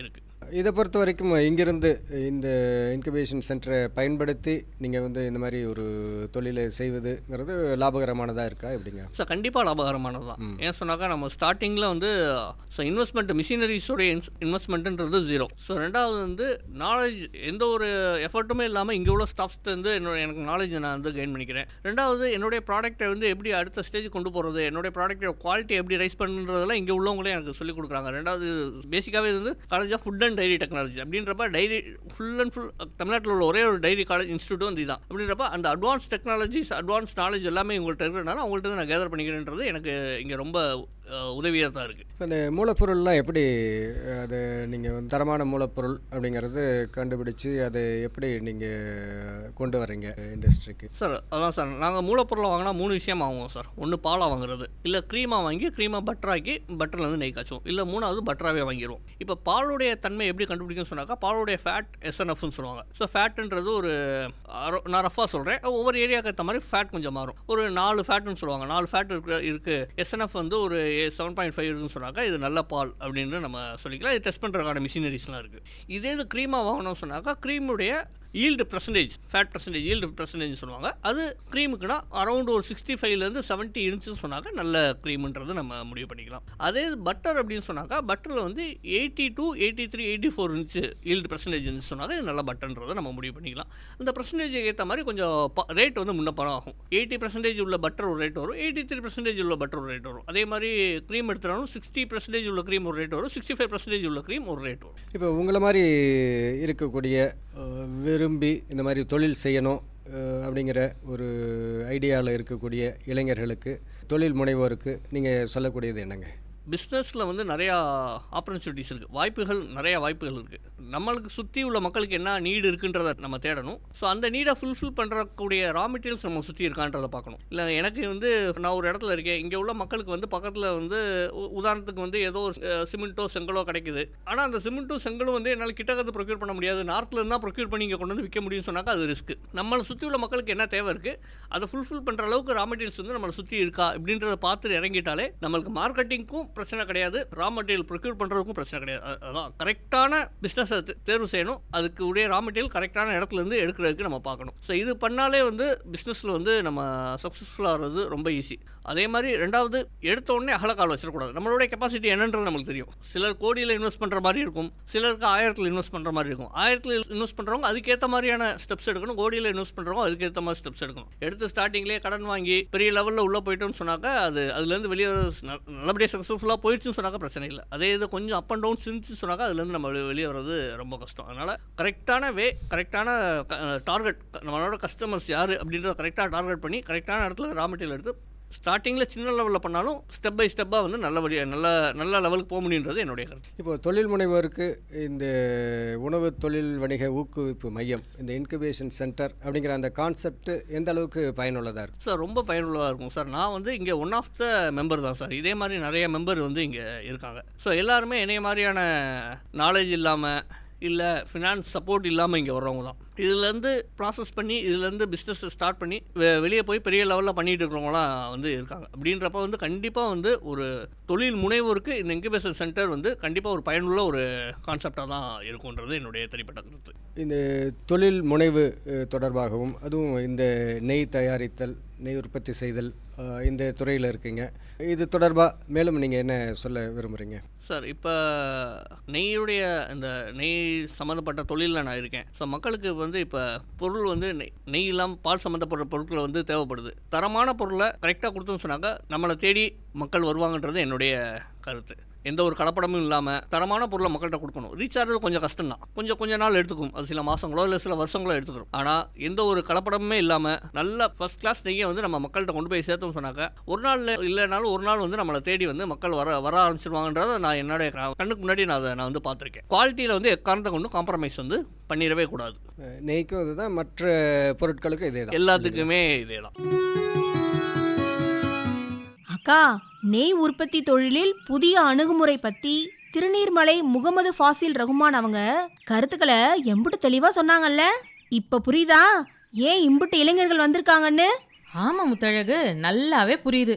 இருக்குது இதை பொறுத்த வரைக்கும் இங்கிருந்து இந்த இன்குபேஷன் சென்டரை பயன்படுத்தி நீங்கள் வந்து இந்த மாதிரி ஒரு தொழிலை செய்வதுங்கிறது லாபகரமானதாக இருக்கா எப்படிங்க? ஸோ கண்டிப்பாக லாபகரமானது தான். ஏன் சொன்னாக்கா நம்ம ஸ்டார்டிங்கில் வந்து ஸோ இன்வெஸ்ட்மெண்ட் மிஷினரிஸோடைய இன்வெஸ்ட்மெண்ட்டுன்றது ஜீரோ ஸோ ரெண்டாவது வந்து நாலேஜ் எந்த ஒரு எஃபர்ட்டுமே இல்லாமல் இங்கே உள்ள ஸ்டாஃப்ஸ்ட்டு வந்து என்னோட எனக்கு நாலேஜ் நான் வந்து கெயின் பண்ணிக்கிறேன். ரெண்டாவது என்னுடைய ப்ராடக்ட்டை வந்து எப்படி அடுத்த ஸ்டேஜ் கொண்டு போகிறது என்னுடைய ப்ராடக்ட்டோட குவாலிட்டி எப்படி ரைஸ் பண்ணுறதெல்லாம் இங்கே உள்ளவங்களே எனக்கு சொல்லிக் கொடுக்குறாங்க. ரெண்டாவது பேசிக்காகவே இது வந்து college of food and dairy technology அப்படின்றப்ப டைரி ஃபுல் அண்ட் ஃபுல் தமிழ்நாட்டில் உள்ள ஒரே ஒரு டைரி காலேஜ் இன்ஸ்டியூட்டும் வந்து இதுதான். அப்படின்றப்ப அந்த அட்வான்ஸ் டெக்னாலஜிஸ் அட்வான்ஸ் நாலேஜ் எல்லாமே உங்கள்கிட்ட இருக்கிறனால அவங்கள்ட்ட நான் கேதர் பண்ணிக்கிறேன்றது எனக்கு இங்கே ரொம்ப உதவியாக தான் இருக்குது இப்போ இந்த மூலப்பொருள்லாம் எப்படி அது நீங்கள் தரமான மூலப்பொருள் அப்படிங்கிறது கண்டுபிடிச்சு அதை எப்படி நீங்கள் கொண்டு வர்றீங்க இண்டஸ்ட்ரிக்கு? சார் அதான் சார். நாங்கள் மூலப்பொருளை வாங்கினா மூணு விஷயம் வாங்குவோம் சார். ஒன்று பாலாக வாங்குறது. இல்லை க்ரீமாக வாங்கி க்ரீமாக பட்டராக்கி பட்டரில் வந்து நெய் காய்ச்சுவோம். இல்லை மூணாவது பட்டராகவே வாங்கிடுவோம் இப்போ பாலுடைய தன்மை எப்படி கண்டுபிடிக்கும்னு சொன்னாக்கா பாலுடைய ஃபேட் எஸ்என்எஃப்னு சொல்லுவாங்க. ஸோ ஃபேட்டுன்றது ஒரு நான் ரஃபாக சொல்கிறேன் ஒவ்வொரு ஏரியாவுக்கு ஏற்ற மாதிரி ஃபேட் கொஞ்சம் மாறும். ஒரு நாலு ஃபேட்டுன்னு சொல்லுவாங்க. நாலு ஃபேட் இருக்கு இருக்குது எஸ்என்எஃப் வந்து ஒரு செவன் பாயிண்ட் ஃபைவ் இருக்குன்னு சொன்னாக்கா இது நல்ல பால் அப்படின்னு நம்ம சொல்லிக்கலாம். இது டெஸ்ட் பண்ணுறதுக்கான மிஷினரிஸ்லாம் இருக்குது இதே இது க்ரீமாக வாங்கணும்னு சொன்னாக்கா க்ரீமுடைய yield percentage fat percentage yield percentage சொல்லுவாங்க. அது க்ரீமுக்குனா அரௌண்ட் ஒரு சிக்ஸ்டி ஃபைவ்லேருந்து செவன்ட்டி இருந்துச்சுன்னு சொன்னாக்க நல்ல க்ரீம்ன்றது நம்ம முடிவு பண்ணிக்கலாம். அதே பட்டர் அப்படின்னு சொன்னாக்கா பட்டரில் வந்து eighty two eighty three eighty four இருந்துச்சு ஈல்டு பர்சன்டேஜ் இருந்துச்சு சொன்னாக்க இது நல்ல பட்டர்ன்றதை நம்ம முடிவு பண்ணிக்கலாம். அந்த பர்சன்டேஜுக்கு ஏற்ற மாதிரி கொஞ்சம் ரேட் வந்து முன்னப்பறம் ஆகும். எயிட்டி பர்சன்டேஜ் உள்ள பட்டர் ஒரு ரேட் வரும் எயிட்டி த்ரீ பர்சன்டேஜ் உள்ள பட்டர் ஒரு ரேட் வரும். அதே மாதிரி க்ரீம் எடுத்தாலும் சிக்ஸ்டி பர்சன்டேஜ் உள்ள க்ரீம் ஒரு ரேட் வரும் சிக்ஸ்டி ஃபைவ் பர்சன்டேஜ் உள்ள க்ரீம் ஒரு ரேட் வரும். இப்போ உங்களை மாதிரி இருக்கக்கூடிய வெறும் விரும்பி இந்த மாதிரி தொழில் செய்யணும் அப்படிங்கிற ஒரு ஐடியாவில் இருக்கக்கூடிய இளைஞர்களுக்கு தொழில் முனைவோருக்கு நீங்கள் சொல்லக்கூடியது என்னங்க? பிஸ்னஸில் வந்து நிறையா ஆப்பர்ச்சுனிட்டிஸ் இருக்குது வாய்ப்புகள் நிறையா வாய்ப்புகள் இருக்குது நம்மளுக்கு சுற்றி உள்ள மக்களுக்கு என்ன நீடு இருக்குன்றத நம்ம தேடணும். ஸோ அந்த நீடை ஃபுல்ஃபில் பண்ணுறக்கூடிய ரா மெட்டீரியல்ஸ் நம்ம சுற்றி இருக்கான்றதை பார்க்கணும். இல்லை எனக்கு வந்து நான் ஒரு இடத்துல இருக்கேன். இங்கே உள்ள மக்களுக்கு வந்து பக்கத்தில் வந்து உ- உதாரணத்துக்கு வந்து ஏதோ சிமெண்ட்டோ செங்கலோ கிடைக்குது. ஆனால் அந்த சிமெண்ட்டும் செங்கலும் வந்து என்னால் கிட்டக்கத்து ப்ரொக்யூர் பண்ண முடியாது. நார்த்தில் இருந்தால் ப்ரொக்யூர் பண்ணி இங்கே கொண்டு வந்து விற்க முடியும்னு சொன்னாக்கா அது ரிஸ்க் நம்மளை சுற்றி உள்ள மக்களுக்கு என்ன தேவை இருக்குது அதை ஃபுல்ஃபில் பண்ணுற அளவுக்கு ரா மெட்டீரியல்ஸ் வந்து நம்மளை சுற்றி இருக்கா? இப்படின்றத பார்த்து இறங்கிட்டாலே நம்மளுக்கு மார்க்கெட்டிங்க்கும் பிரச்சனை கிடையாது. ரா மெட்டீரியல் ப்ரொக்யூர் பண்ணுறதுக்கும் பிரச்சனை கிடையாது. அதான் கரெக்டான பிஸ்னஸை தேர்வு செய்யணும். அதுக்கு உடைய ரா மெட்டீரியல் கரெக்டான இடத்துல இருந்து எடுக்கிறதுக்கு நம்ம பார்க்கணும். ஸோ இது பண்ணாலே வந்து பிஸ்னஸில் வந்து நம்ம சக்ஸஸ்ஃபுல்லாகிறது ரொம்ப ஈஸி அதே மாதிரி ரெண்டாவது எடுத்த உடனே அகலக்கால் வச்சிடக்கூடாது. நம்மளுடைய கெப்பாசிட்டி என்னன்றது நம்மளுக்கு தெரியும். சிலர் கோடியில் இன்வெஸ்ட் பண்ணுற மாதிரி இருக்கும். சிலருக்கு ஆயிரத்தில் இன்வெஸ்ட் பண்ணுற மாதிரி இருக்கும். ஆயிரத்தில் இன்வெஸ்ட் பண்ணுறவங்க அதுக்கேற்ற மாதிரியான ஸ்டெப்ஸ் எடுக்கணும். கோடியில் இன்வெஸ்ட் பண்ணுறவங்க அதுக்கேற்ற மாதிரி ஸ்டெப்ஸ் எடுக்கணும். எடுத்து ஸ்டார்டிங்லேயே கடன் வாங்கி பெரிய லெவலில் உள்ளே போயிட்டோம்னு சொன்னாக்கா அது அதுலேருந்து வெளியே நல்லபடியாக ந- நல்லபடியாக சக்ஸஸ்ஃபுல்லாக போயிடுச்சுன்னு சொன்னாக்க பிரச்சனை இல்லை. அதே இது கொஞ்சம் அப் அண்ட் டவுன் இருந்துச்சு சொன்னாக்கா அதுலேருந்து நம்ம வெளி- வெளியே வர்றது ரொம்ப கஷ்டம். அதனால் கரெக்டான வே கரெக்டான டார்கெட் நம்மளோட கஸ்டமர்ஸ் யார் அப்படின்றத கரெக்டாக டார்கெட் பண்ணி கரெக்டான இடத்துல ரா மெட்டீரியல் எடுத்து ஸ்டார்டிங்கில் சின்ன லெவலில் பண்ணாலும் ஸ்டெப் பை ஸ்டெப்பாக வந்து நல்லபடியாக நல்ல நல்ல லெவலுக்கு போக முடியுன்றது என்னுடைய கருத்து. இப்போ தொழில் முனைவோருக்கு இந்த உணவு தொழில் வணிக ஊக்குவிப்பு மையம் இந்த இன்குபேஷன் சென்டர் அப்படிங்கிற அந்த கான்செப்ட் எந்த அளவுக்கு பயனுள்ளதாக இருக்கும்? சார் ரொம்ப பயனுள்ளதாக இருக்கும் சார். நான் வந்து இங்கே ஒன் ஆஃப் த மெம்பர் தான் சார். இதே மாதிரி நிறைய மெம்பர் வந்து இங்கே இருக்காங்க. ஸோ எல்லாருமே என்னைய மாதிரியான நாலேஜ் இல்லாமல் இல்லை ஃபினான்ஸ் சப்போர்ட் இல்லாமல் இங்கே வர்றவங்க தான். இதுலேருந்து ப்ராசஸ் பண்ணி இதுலேருந்து பிஸ்னஸை ஸ்டார்ட் பண்ணி வெளியே போய் பெரிய லெவலில் பண்ணிகிட்டு இருக்கிறவங்களாம் வந்து இருக்காங்க. அப்படின்றப்ப வந்து கண்டிப்பாக வந்து ஒரு தொழில் முனைவோருக்கு இந்த இன்குபேஷன் சென்டர் வந்து கண்டிப்பாக ஒரு பயனுள்ள ஒரு கான்செப்டாக தான் இருக்குன்றது என்னுடைய தனிப்பட்ட கருத்து. இந்த தொழில் முனைவு தொடர்பாகவும் அதுவும் இந்த நெய் தயாரித்தல் நெய் உற்பத்தி செய்தல் இந்த துறையில் இருக்கீங்க. இது தொடர்பாக மேலும் நீங்கள் என்ன சொல்ல விரும்புகிறீங்க சார் இப்போ நெய்யுடைய இந்த நெய் சம்மந்தப்பட்ட தொழிலில் நான் இருக்கேன். ஸோ மக்களுக்கு வந்து இப்போ பொருள் வந்து நெய் நெய் இல்லாமல் பால் சம்மந்தப்பட்ட பொருட்களை வந்து தேவைப்படுது. தரமான பொருளை கரெக்டாக கொடுத்தோன்னு சொன்னாக்க நம்மளை தேடி மக்கள் வருவாங்கன்றது என்னுடைய கருத்து. எந்த ஒரு கலப்படமும் இல்லாமல் தரமான பொருளை மக்கள்கிட்ட கொடுக்கணும். ரீச் ஆகிறது கொஞ்சம் கஷ்டம் தான் கொஞ்சம் கொஞ்ச நாள் எடுத்துக்கும். அது சில மாதங்களோ இல்லை சில வருஷங்களோ எடுத்துக்கிறோம். ஆனால் எந்த ஒரு கலப்படமுமே இல்லாமல் நல்ல ஃபர்ஸ்ட் கிளாஸ் நெய்யை வந்து நம்ம மக்கள்கிட்ட கொண்டு போய் சேர்த்தோம்னு சொன்னாக்க ஒரு நாள் இல்லைனாலும் ஒரு நாள் வந்து நம்மளை தேடி வந்து மக்கள் வர வர ஆரம்பிச்சிருவாங்கன்றத நான் என்னுடைய கண்ணுக்கு முன்னாடி நான் அதை நான் வந்து பார்த்துருக்கேன். குவாலிட்டியில் வந்து எக்காரணத்தை கொண்டு காம்ப்ரமைஸ் வந்து பண்ணிடவே கூடாது. நெய்க்கும் இதுதான். மற்ற பொருட்களுக்கும் இதே தான் எல்லாத்துக்குமே இதே தான் அக்கா நெய் உற்பத்தி தொழிலில் புதிய அணுகுமுறை பத்தி திருநீர்மலை முகமது ஃபாசில் ரகுமான் அவங்க கருத்துக்களை எம்புட்டு தெளிவா சொன்னாங்கல்ல? இப்ப புரியுதா? ஏன் இம்புட்டு இளைஞர்கள் வந்திருக்காங்கன்னு? ஆமா முத்தழகு நல்லாவே புரியுது.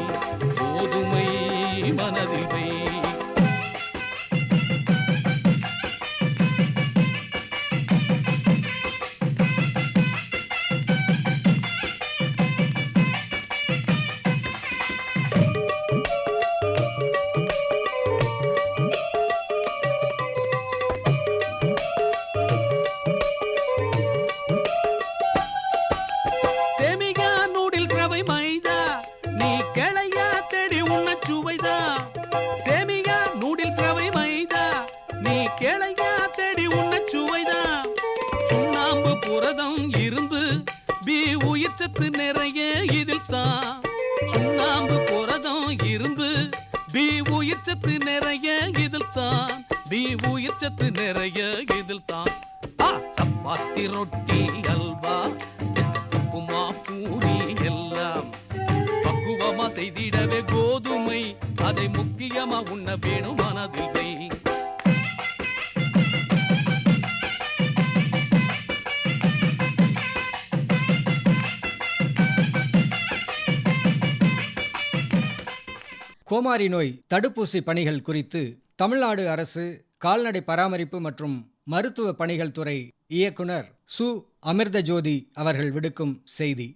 கோமாரி நோய் தடுப்பூசி பணிகள் குறித்து தமிழ்நாடு அரசு கால்நடை பராமரிப்பு மற்றும் மருத்துவ பணிகள் துறை இயக்குனர் சு. அமிர்தஜோதி அவர்கள் விடுக்கும் செய்தி.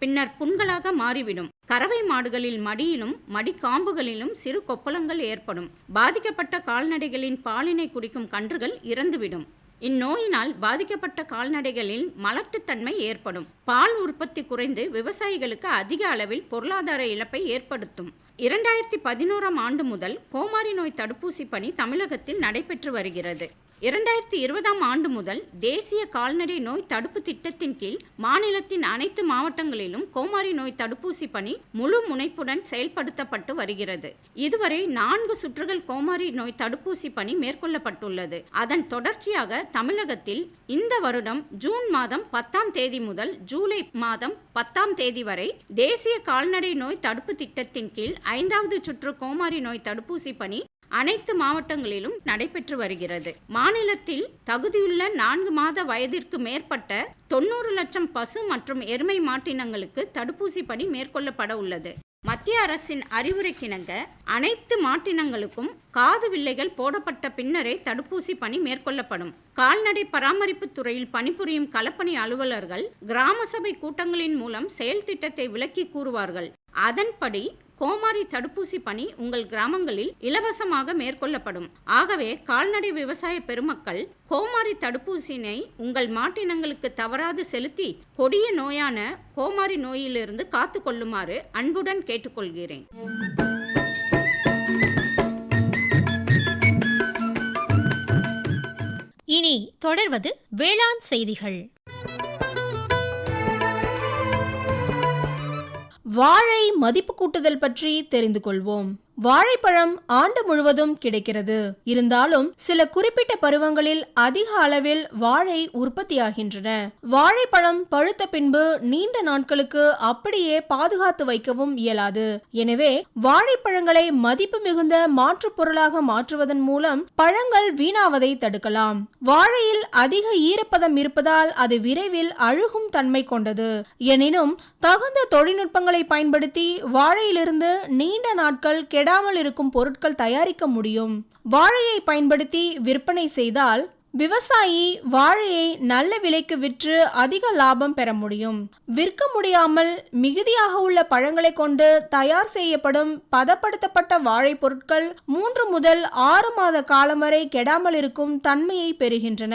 பின்னர் புண்களாக மாறிவிடும். கறவை மாடுகளில் மடியிலும் மடிக்காம்புகளிலும் சிறு கொப்பளங்கள் ஏற்படும். பாதிக்கப்பட்ட கால்நடைகளின் பாலினை குடிக்கும் கன்றுகள் இறந்துவிடும். இந்நோயினால் பாதிக்கப்பட்ட கால்நடைகளில் மலட்டுத்தன்மை ஏற்படும். பால் உற்பத்தி குறைந்து விவசாயிகளுக்கு அதிக அளவில் பொருளாதார இழப்பை ஏற்படுத்தும். இரண்டாயிரத்தி பதினோராம் ஆண்டு முதல் கோமாரி நோய் தடுப்பூசி பணி தமிழகத்தில் நடைபெற்று வருகிறது. இரண்டாயிரத்தி இருபதாம் ஆண்டு முதல் தேசிய கால்நடை நோய் தடுப்பு திட்டத்தின் கீழ் மாநிலத்தின் அனைத்து மாவட்டங்களிலும் கோமாரி நோய் தடுப்பூசி பணி முழு முனைப்புடன் செயல்படுத்தப்பட்டு வருகிறது. இதுவரை நான்கு சுற்றுகள் கோமாரி நோய் தடுப்பூசி பணி மேற்கொள்ளப்பட்டுள்ளது. அதன் தொடர்ச்சியாக தமிழகத்தில் இந்த வருடம் ஜூன் மாதம் பத்தாம் தேதி முதல் ஜூலை மாதம் பத்தாம் தேதி வரை தேசிய கால்நடை நோய் தடுப்பு திட்டத்தின் கீழ் ஐந்தாவது சுற்று கோமாரி நோய் தடுப்பூசி பணி அனைத்து மாவட்டங்களிலும் நடைபெற்று வருகிறது. மாநிலத்தில் தகுதியுள்ள நான்கு மாத வயதிற்கு மேற்பட்ட தொண்ணூறு லட்சம் பசு மற்றும் எருமை மாட்டினங்களுக்கு தடுப்பூசி பணி மேற்கொள்ளப்பட உள்ளது. மத்திய அரசின் அறிவுரைக்கிணங்க அனைத்து மாட்டினங்களுக்கும் காது வில்லைகள் போடப்பட்ட பின்னரே தடுப்பூசி பணி மேற்கொள்ளப்படும். கால்நடை பராமரிப்பு துறையில் பணிபுரியும் களப்பணி அலுவலர்கள் கிராம சபை கூட்டங்களின் மூலம் செயல் திட்டத்தை விளக்கி கூறுவார்கள். அதன்படி கோமாரி தடுப்பூசி பணி உங்கள் கிராமங்களில் இலவசமாக மேற்கொள்ளப்படும். ஆகவே கால்நடை விவசாய பெருமக்கள் கோமாரி தடுப்பூசியினை உங்கள் மாட்டினங்களுக்கு தவறாது செலுத்தி கொடிய நோயான கோமாரி நோயிலிருந்து காத்து கொள்ளுமாறு அன்புடன் கேட்டுக்கொள்கிறேன். இனி தொடர்வது வேளாண் செய்திகள். வாழை மதிப்பு கூட்டுதல் பற்றி தெரிந்து கொள்வோம். வாழைப்பழம் ஆண்டு முழுவதும் கிடைக்கிறது. இருந்தாலும் சில குறிப்பிட்ட பருவங்களில் அதிக அளவில் வாழை உற்பத்தியாகின்றன. வாழைப்பழம் பழுத்த பின்பு நீண்ட நாட்களுக்கு அப்படியே பாதுகாத்து வைக்கவும் இயலாது. எனவே வாழைப்பழங்களை மதிப்பு மிகுந்த மாற்றுப் பொருளாக மாற்றுவதன் மூலம் பழங்கள் வீணாவதை தடுக்கலாம். வாழையில் அதிக ஈரப்பதம் இருப்பதால் அது விரைவில் அழுகும் தன்மை கொண்டது. எனினும் தகுந்த தொழில்நுட்பங்களை பயன்படுத்தி வாழையிலிருந்து நீண்ட நாட்கள் கெடாமல் இருக்கும் பொருட்கள் தயாரிக்க முடியும். வாழையை பயன்படுத்தி விற்பனை செய்தால் விவசாயி வாழையை நல்ல விலைக்கு விற்று அதிக லாபம் பெற முடியும். விற்க முடியாமல் மிகுதியாக உள்ள பழங்களை கொண்டு தயார் செய்யப்படும் பதப்படுத்தப்பட்ட வாழை பொருட்கள் மூன்று முதல் ஆறு மாத காலம் வரை கெடாமல் இருக்கும் தன்மையை பெறுகின்றன.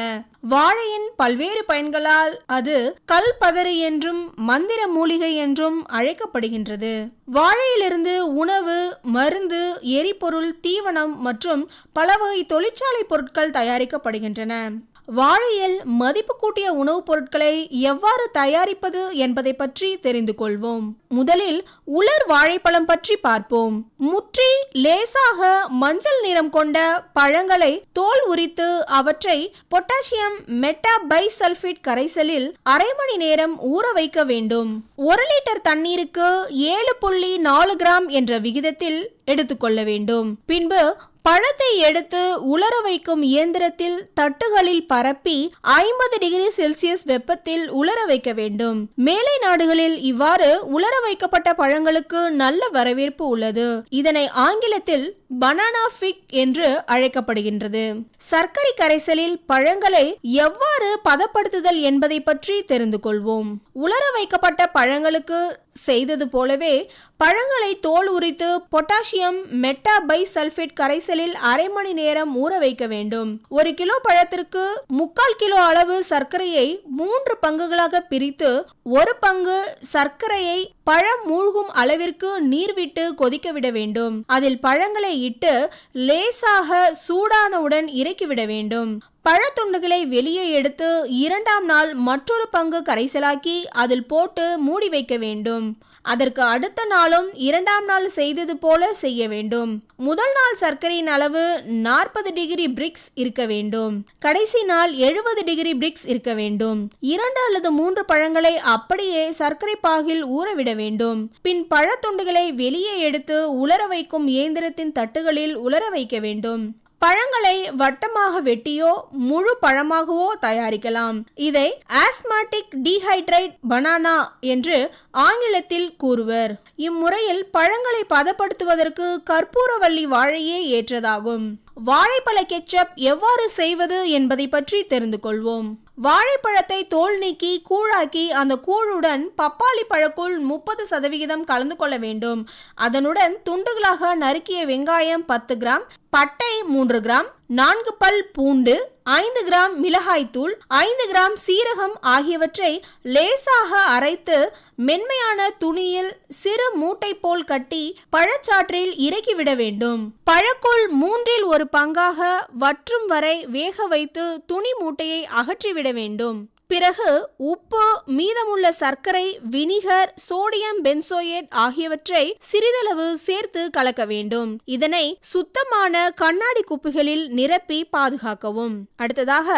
வாழையின் பல்வேறு பயன்களால் அது கல் பதறு என்றும் மந்திர மூலிகை என்றும் அழைக்கப்படுகின்றது. வாழையிலிருந்து உணவு மருந்து எரிபொருள் தீவனம் மற்றும் பல வகை தொழிற்சாலை பொருட்கள் தயாரிக்கப்படுகின்றன. வாழையில் மதிப்பு கூட்டிய உணவுப் பொருட்களை எவ்வாறு தயாரிப்பது என்பதை பற்றி தெரிந்து கொள்வோம். முதலில் உலர் வாழைப்பழம் பற்றி பார்ப்போம். முற்றி லேசாக மஞ்சள் நிறம் கொண்ட பழங்களை தோல் உரித்து அவற்றை பொட்டாசியம் மெட்டா பைசல்ஃபேட் கரைசலில் அரை மணி நேரம் ஊற வைக்க வேண்டும். ஒரு லிட்டர் தண்ணீருக்கு ஏழு புள்ளி நாலு கிராம் என்ற விகிதத்தில் எடுத்துக்கொள்ள வேண்டும். பின்பு பழத்தை எடுத்து உலர வைக்கும் இயந்திரத்தில் தட்டுகளில் பரப்பி ஐம்பது டிகிரி செல்சியஸ் வெப்பத்தில் உலர வைக்க வேண்டும். மேலை நாடுகளில் இவ்வாறு உலர வைக்கப்பட்ட பழங்களுக்கு நல்ல வரவேற்பு உள்ளது. இதனை ஆங்கிலத்தில் பனானா ஃபிக் என்று அழைக்கப்படுகின்றது. சர்க்கரை கரைசலில் பழங்களை எவ்வாறு பதப்படுத்துதல் என்பதை பற்றி தெரிந்து கொள்வோம். உலர வைக்கப்பட்ட பழங்களுக்கு செய்தது போலவே பழங்களை தோல் உரித்து பொட்டாசியம் மெட்டாபை சல்பேட் கரைசலில் அரை மணி நேரம் ஊற வைக்க வேண்டும். ஒரு கிலோ பழத்திற்கு முக்கால் கிலோ அளவு சர்க்கரையை மூன்று பங்குகளாக பிரித்து ஒரு பங்கு சர்க்கரையை பழம் மூழ்கும் அளவிற்கு நீர் விட்டு கொதிக்க விட வேண்டும். அதில் பழங்களை இட்டு லேசாக சூடானவுடன் இறக்கிவிட வேண்டும். பழத்துண்டுகளை வெளியே எடுத்து இரண்டாம் நாள் மற்றொரு பங்கு கரைசலாக்கி அதில் போட்டு மூடி வைக்க வேண்டும். அதற்கு அடுத்த நாளும் இரண்டாம் நாள் செய்தது போல செய்ய வேண்டும். முதல் நாள் சர்க்கரையின் அளவு நாற்பது டிகிரி பிரிக்ஸ் இருக்க வேண்டும். கடைசி நாள் எழுபது டிகிரி பிரிக்ஸ் இருக்க வேண்டும். இரண்டு அல்லது மூன்று பழங்களை அப்படியே சர்க்கரை பாகில் ஊறவிட வேண்டும். பின் பழத்துண்டுகளை வெளியே எடுத்து உலர வைக்கும் இயந்திரத்தின் தட்டுகளில் உலர வைக்க வேண்டும். பழங்களை வட்டமாக வெட்டியோ முழு பழமாகவோ தயாரிக்கலாம். இதை ஆஸ்மாட்டிக் டீஹைட்ரேட் பனானா என்று ஆங்கிலத்தில் கூறுவர். இம்முறையில் பழங்களை பதப்படுத்துவதற்கு கற்பூரவள்ளி வாழையே ஏற்றதாகும். வாழைப்பழ கெச்சப் எவ்வாறு செய்வது என்பதை பற்றி தெரிந்து கொள்வோம். வாழைப்பழத்தை தோல் நீக்கி கூழாக்கி அந்த கூழுடன் பப்பாளி பழக்குள் முப்பது சதவிகிதம் கலந்து கொள்ள வேண்டும். அதனுடன் துண்டுகளாக நறுக்கிய வெங்காயம் பத்து கிராம் பட்டை மூன்று கிராம் நான்கு பல் பூண்டு ஐந்து கிராம் மிளகாய்த்தூள் ஐந்து கிராம் சீரகம் ஆகியவற்றை லேசாக அரைத்து மென்மையான துணியில் சிறு மூட்டை போல் கட்டி பழச்சாற்றில் இறக்கிவிட வேண்டும். பழக்கோள் மூன்றில் ஒரு பங்காக வற்றும் வரை வேக வைத்து துணி மூட்டையை அகற்றிவிட வேண்டும். பிறகு உப்பு மீதமுள்ள சர்க்கரை வினிகர் சோடியம் பென்சோயேட் ஆகியவற்றை சிறிதளவு சேர்த்து கலக்க வேண்டும். இதனை சுத்தமான கண்ணாடி குப்பிகளில் நிரப்பி பாதுகாக்கவும். அடுத்ததாக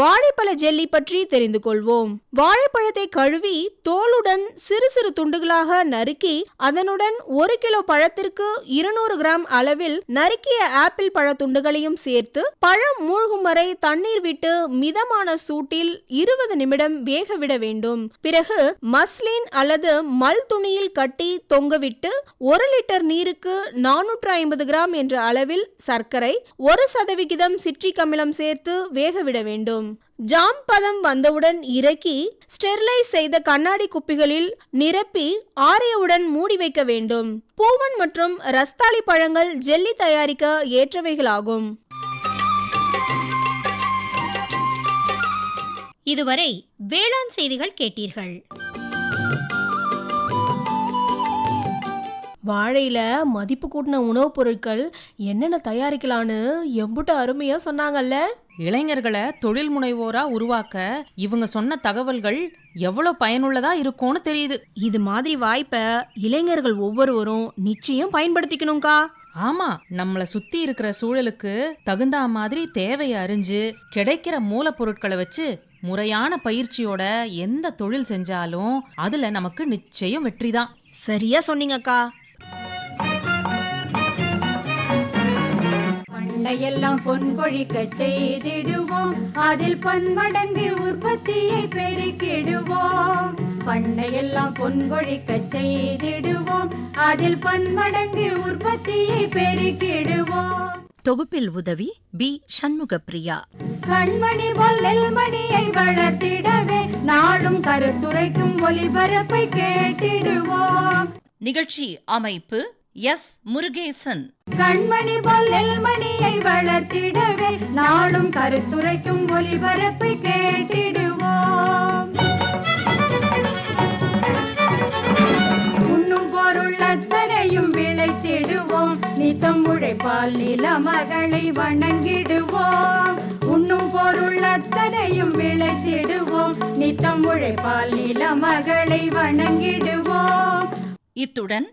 வாழைப்பழ ஜெல்லி பற்றி தெரிந்து கொள்வோம். வாழைப்பழத்தை கழுவி தோலுடன் சிறு சிறு துண்டுகளாக நறுக்கி அதனுடன் ஒரு கிலோ பழத்திற்கு இருநூறு கிராம் அளவில் நறுக்கிய ஆப்பிள் பழ துண்டுகளையும் சேர்த்து பழம் மூழ்கும் வரை தண்ணீர் விட்டு மிதமான சூட்டில் இருபது நிமிடம் வேக விட வேண்டும். பிறகு மஸ்லின் அல்லது மல் துணியில் கட்டி தொங்கவிட்டு ஒரு லிட்டர் நீருக்கு நானூற்று ஐம்பது கிராம் என்ற அளவில் சர்க்கரை ஒரு சதவிகிதம் சிட்ரிக் அமிலம் சேர்த்து வேக விட வேண்டும். ஜாம் பதம் வந்தவுடன் இறக்கி ஸ்டெர்லைஸ் செய்த கண்ணாடி குப்பிகளில் நிரப்பி ஆரியவுடன் மூடி வைக்க வேண்டும். பூவன் மற்றும் ரஸ்தாளி பழங்கள் ஜெல்லி தயாரிக்க ஏற்றவைகளாகும். இதுவரை வேளாண் செய்திகள் கேட்டீர்கள். வாழையில மதிப்பு கூட்டின உணவுப் பொருட்கள் என்னென்ன தயாரிக்கலான்னு எம்புட்டு அருமையா சொன்னாங்கல்ல? இளைஞர்களை தொழில் முனைவோரா உருவாக்க இவங்க சொன்ன தகவல்கள் எவ்வளவு பயனுள்ளதா இருக்கும்னு தெரியுது. இது மாதிரி வாய்ப்பை இளைஞர்கள் ஒவ்வொருவரும் நிச்சயம் பயன்படுத்திக்கணும்க்கா. ஆமா நம்மள சுத்தி இருக்கிற சூழலுக்கு தகுந்தா மாதிரி தேவையை அறிஞ்சு கிடைக்கிற மூலப்பொருட்களை வச்சு முறையான பயிற்சியோட எந்த தொழில் செஞ்சாலும் அதுல நமக்கு நிச்சயம் வெற்றிதான். சரியா சொன்னீங்கக்கா பண்டையெல்லாம் பொன் கொழிக்க செய்திடுவோம். அதில் பன்மடங்கு உற்பத்தியை பெருக்கிடுவோம். பண்டையெல்லாம் பொன் கொழிக்க செய்திடுவோம். அதில் பன்மடங்கு உற்பத்தியை பெருக்கிடுவோம். தொகுப்பில் உதவி பி. சண்முகப்பிரியா. கண்மணி போல் நெல்மணியை வளர்த்திடவே நாடும் கருத்துரைக்கும் ஒளிபரப்பை கேட்டிடுவோம். நிகழ்ச்சி அமைப்பு எஸ். முருகேசன். கண்மணி போல் நெல்மணியை வளர்த்திடவே நாடும் கருத்துரைக்கும் ஒளிபரப்பை கேட்டிடுவோம். அத்தனையும் விளைத்திடுவோம். நித்தம் உழைப்பால் நில மகளை வணங்கிடுவோம். உண்ணும் பொருள் அத்தனையும் விளைத்திடுவோம். நித்தம் உழைப்பால் நில மகளை வணங்கிடுவோம். இத்துடன்